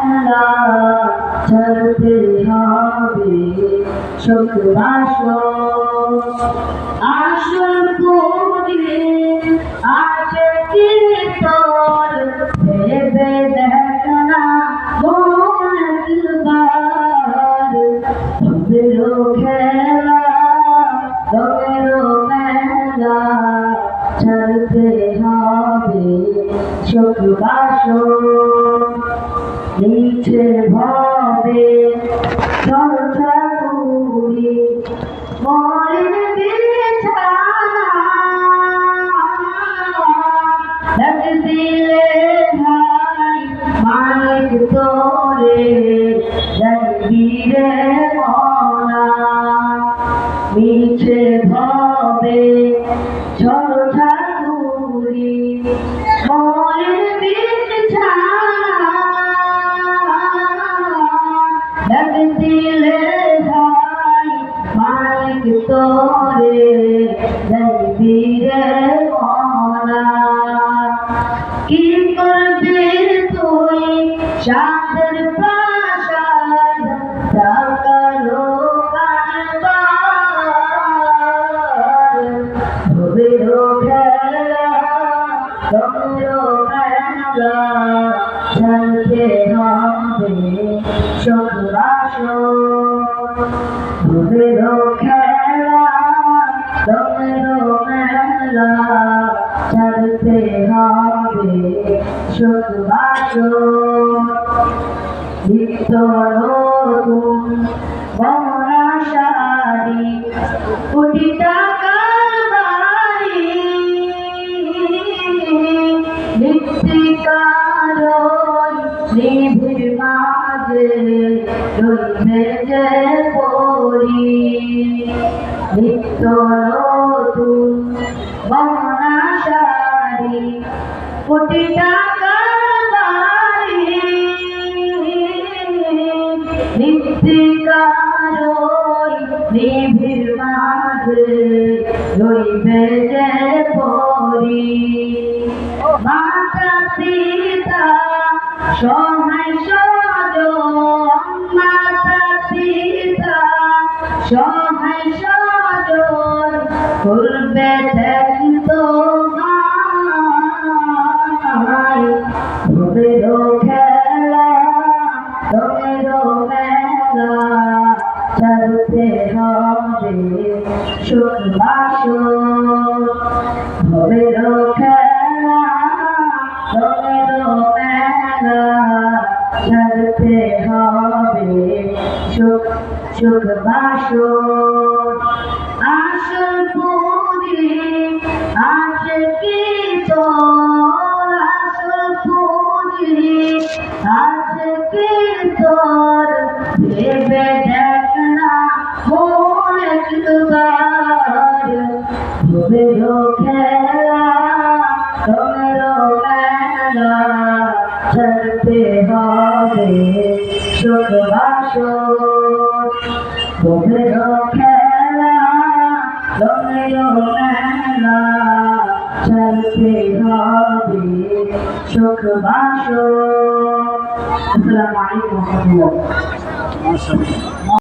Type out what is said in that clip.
মেলা চলতে হবে শুক্রাশ আসল পুরে আছে কি তোর ভেবে দেখনা মন একবার তবেরও খেলা তবেরও মেলা চলতে হবে শুক্রাশ নিচে ভবে সরসাগুড়ি মরেন বিছানা ডাক দিলে ভাই মালিক তোরে যাইবি রে মনা মিছে ভবে সরসাগুড়ি তোরে যাইবি রে মনা কি করবি তুই? চাঁদের প্রাসাদ টাকারও কারবার। ভবেরও খেলা তোমরও খেলা চলতে হবে খেলা চলতে হবে শুক্রাশ নিত্য নতুন মহরা শাড়ি কোটি টাকার বাড়ি যে পরি নিত্য নতুন শাড়ি কোটি টাকার বাড়ি। নিত্যিকার নিভির মাঝে রইবে যে পরি। মাতা, পিতা, সহায় সজ মাতা, পিতা, সহায় সজ শুক্রাশ ভবেরও খেলা তোমেরও মেলা চলতে হবে সুখ শুক্রাশ আসল পুরি আছে কি তোর আসল পুরি আছে কি তোর ভেবে একবার ভবেরও খেলা তোমেরও মেলা চলতে হবে শুক্রাশ ভবেরও খেলা তোমেরও মেলা চলতে হবে আসসালামু আলাইকুম। ওয়া রাহমাতুল্লাহ